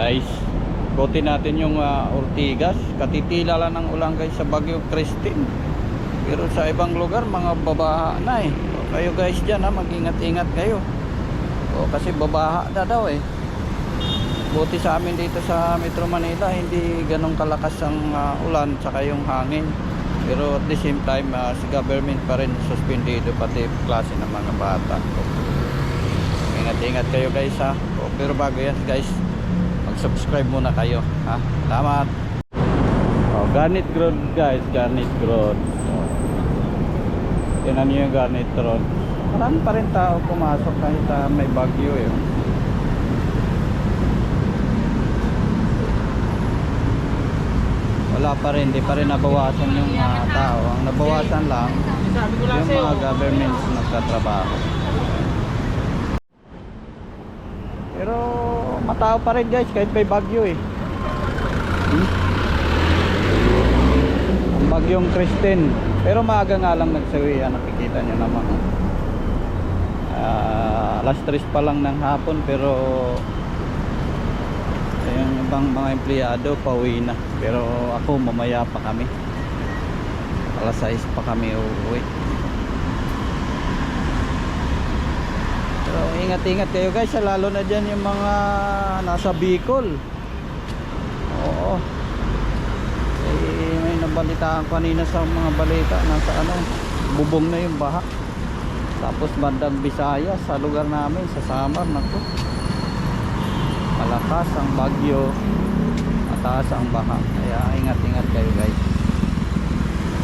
Guys? Ikutin natin yung ah, Ortigas. Katitila lang ng ulan guys sa Bagyo Christine. Pero sa ibang lugar mga babaha na eh. O, kayo guys dyan ha, mag-ingat-ingat kayo. O, kasi babaha na daw eh. Buti sa amin dito sa Metro Manila, hindi ganong kalakas ang ah, ulan tsaka yung hangin. Pero at the same time, ah, si government pa rin suspendido pati klase ng mga bata. O, Ingat-ingat kayo guys ha. O, pero bago yan guys, mag-subscribe muna kayo ha. Salamat. Oh, garnet road guys, garnet road. Oh. Tingnan niyo yung garnet road. Marami pa rin tao pumasok kahit ah, may bagyo eh. Wala pa rin, di pa rin nabawasan yung ah, tao. Ang nabawasan lang yung mga governments nagtatrabaho. Pero matao pa rin guys kahit may bagyo eh. Hmm? Bagyong Kristen. Pero maaga nga lang nagsawi. ah, Nakikita nyo naman. Ah, alas 3 pa lang ng hapon pero yung ibang mga empleyado pauwi na. Pero ako mamaya pa kami. Alas 6 pa kami uuwi. Ingat-ingat kayo guys, ah, lalo na dyan yung mga nasa Bicol. Oo. Eh, may nabalitaan kanina sa mga balita, nasa ano, bubong na yung baha. Tapos bandang Bisaya sa lugar namin, sa Samar, nako. Malakas ang bagyo, mataas ang baha. Kaya ingat-ingat kayo guys.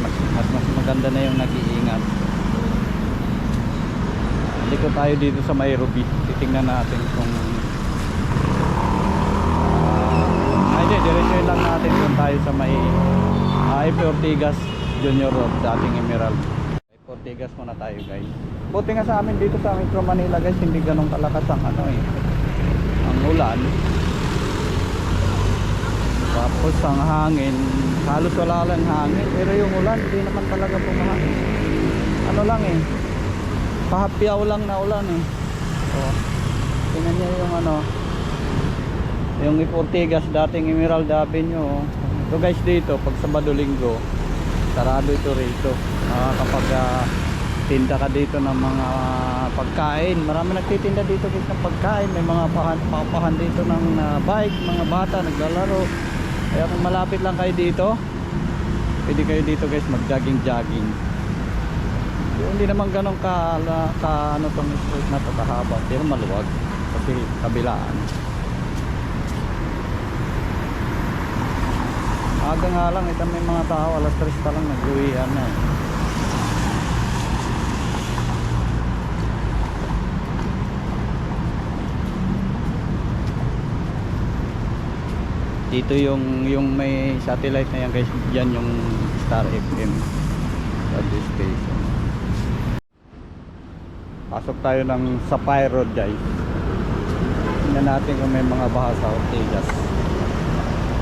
Mas, mas, mas maganda na yung nag-iingat. Liko tayo dito sa Mayrobi. Titingnan natin kung Ah, Ay, diretso lang natin kung tayo sa may uh, F. Ortigas Junior Road, dating Emerald. F. Ortigas muna tayo guys. Buti nga sa amin dito sa Metro Manila guys, hindi ganun kalakas ang ano eh. Ang ulan. Tapos ang hangin, halos wala lang hangin. Pero yung ulan, hindi naman talaga pumaha. Ano lang eh, pahapyaw lang na ulan eh. Oh. Tingnan niyo yung ano, yung Ortigas dating Emerald Avenue. oh. So guys dito, pag Sabado Linggo, sarado ito rito. Ah, kapag ah, tinda ka dito ng mga pagkain, marami nagtitinda dito guys ng pagkain. May mga pahan, papahan dito ng ah, bike, mga bata naglalaro. Kaya kung malapit lang kayo dito, pwede kayo dito guys mag-jogging-jogging. Yung hindi naman ganun ka, ka ano tong street na to kahaba, pero maluwag kasi kabilaan. Aga nga lang, ito may mga tao, alas 3 pa lang nag-uwian na. eh. Dito yung yung may satellite na yan guys, diyan yung Star FM radio station. Pasok tayo ng Sapphire Road guys. Tingnan natin kung may mga baha sa Ortigas.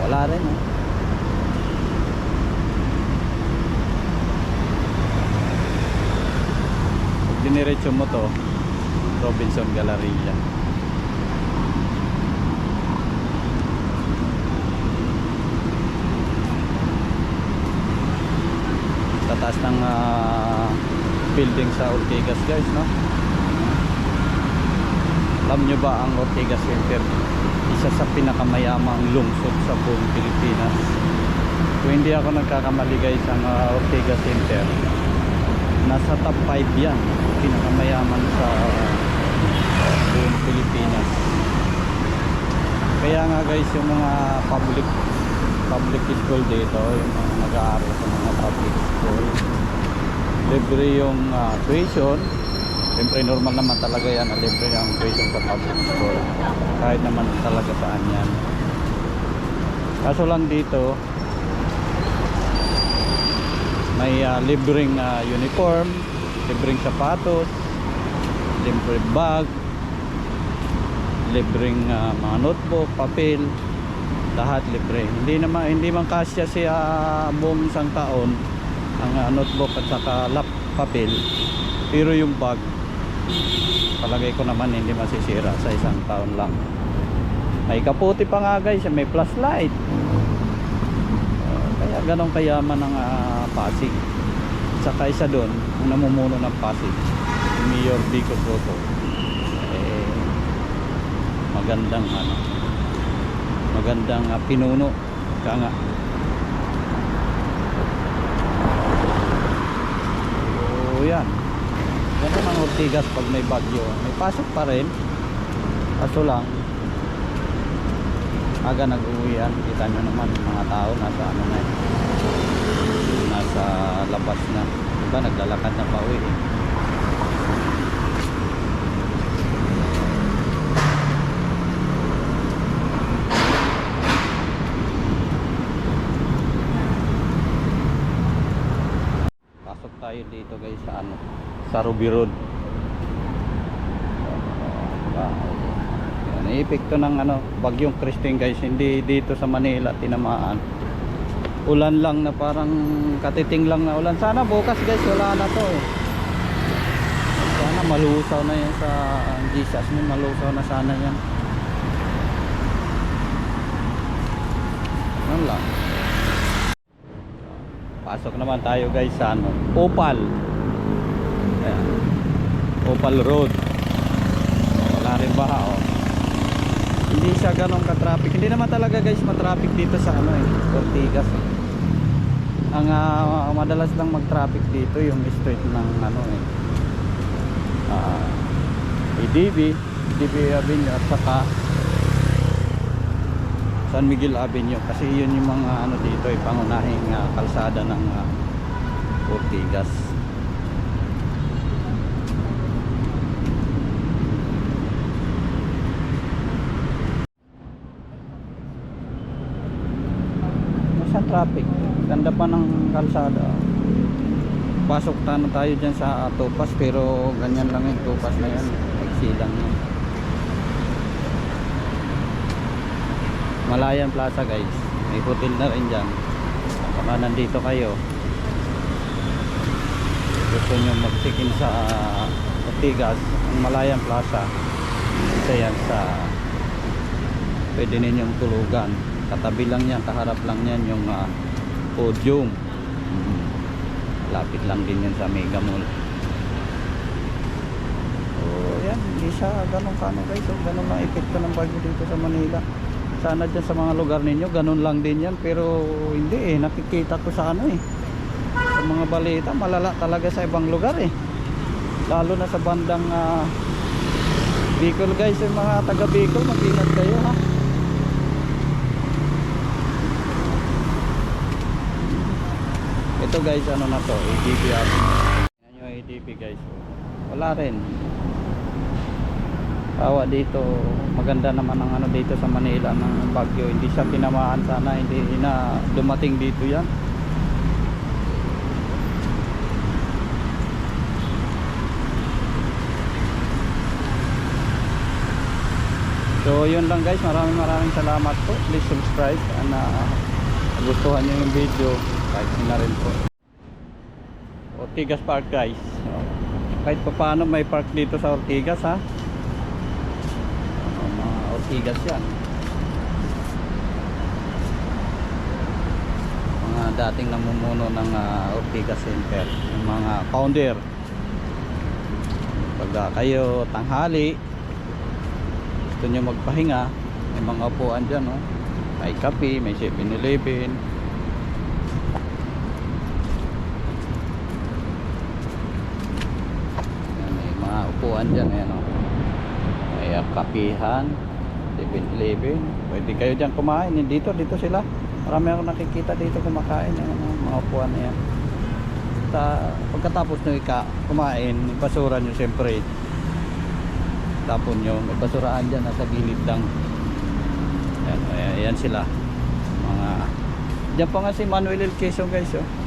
Wala rin eh. Pag diniretso mo to, Robinson Galleria. Tataas ng ah, building sa Ortigas guys no? Alam nyo ba ang Ortigas Center? Isa sa pinakamayamang lungsod sa buong Pilipinas. Kung hindi ako nagkakamali guys ang ah, Ortigas Center nasa top 5 yan pinakamayaman sa buong Pilipinas. Kaya nga guys yung mga public public school dito yung mga nag-aaral sa mga public school libre yung ah, tuition. Siyempre normal naman talaga yan libre ang tuition sa public school. Kahit naman talaga saan yan. Kaso lang dito may ah, libreng ah, uniform libreng sapatos libreng bag libreng ah, mga notebook, papel lahat libre. Hindi naman hindi man kasya siya buong isang taon ang ah, notebook at saka lap papel pero yung bag palagay ko naman hindi masisira sa isang taon lang May kaputi pa nga guys, may flashlight. Uh, kaya ganong kayaman ng ah, Pasig. Saka isa doon, ang namumuno ng Pasig, si Mayor Vico Soto. Eh, magandang ano, magandang ah, pinuno. Kaya nga. Yan. Ganun ang Ortigas pag may bagyo. May pasok pa rin. Kaso lang, aga nag-uwian. Kita nyo naman mga tao nasa ano na. Nasa labas na. Diba naglalakad na pa uwi eh. Pasok tayo dito guys sa ano, sa Ruby Road. Uh, yan, epekto ng ano, bagyong Christine guys, hindi dito sa Manila tinamaan. Ulan lang na parang katiting lang na ulan. Sana bukas guys wala na to eh. Sana malusaw na yan sa Jesus mo, malusaw na sana yan. Yan lang. Pasok naman tayo guys sa ano, Opal. Ayan. Opal Road. Wala rin baha oh. Hindi siya ganong ka-traffic. Hindi naman talaga guys ma-traffic dito sa ano eh, Ortigas. Eh. Ang ah, madalas lang mag-traffic dito yung street ng ano eh. Ah, EDB, EDB Avenue at saka San Miguel Avenue. Kasi yun yung mga ano dito eh, pangunahing ah, kalsada ng ah, Ortigas. Masang traffic? Ganda pa ng kalsada. Pasok na tayo dyan sa ah, Topas pero ganyan lang yung Topas na yan magsilang yan Malayan Plaza guys. May hotel na rin dyan. Baka nandito kayo. Gusto nyo mag check in sa uh, ang Malayan Plaza. Isa yan sa pwede ninyong tulugan. Katabi lang yan kaharap lang yan yung uh, podium. Mhm. lapit lang din yan sa Mega Mall. So yan hindi siya ganun kano guys. So, ganun lang epekto ng bagyo dito sa Manila sana dyan sa mga lugar ninyo ganun lang din yan. Pero hindi eh nakikita ko sa ano eh. Sa mga balita malala talaga sa ibang lugar eh. Lalo na sa bandang uh, Bicol guys. Yung mga taga Bicol mag-ingat kayo ha? Ito guys ano na to? ADP up yan yung ADP guys. Wala rin Awa dito, maganda naman ang ano dito sa Manila ng bagyo. Hindi siya tinamaan sana, hindi na dumating dito yan. So yun lang guys, maraming maraming salamat po. Please subscribe and uh, gustuhan nyo yung video, like nyo na rin po. Ortigas Park guys. So, kahit pa paano may park dito sa Ortigas ha Ortigas yan. Mga dating namumuno ng uh, Ortigas Center. Yung mga founder. Pag uh, kayo tanghali gusto nyo magpahinga may mga upuan dyan no? may kape, may 7-Eleven Yan, may upuan dyan ayan, oh. may uh, kapihan 7-Eleven pwede kayo dyan kumain. Yan, dito, dito sila. Marami ako nakikita dito kumakain. Oh, mga upuan na yan. Ta pagkatapos nyo ika kumain basura nyo siyempre. Tapon nyo may basuraan dyan nasa gilid lang. Ayan, ayan, sila. Mga dyan pa nga si Manuel L. Quezon guys oh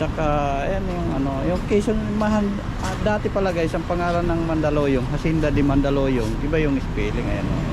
Tsaka, ayan yung ano, yung Quezon, mahan, ah, dati pala guys, ang pangalan ng Mandaluyong, Hacienda de Mandaluyong, iba yung spelling, ayan o.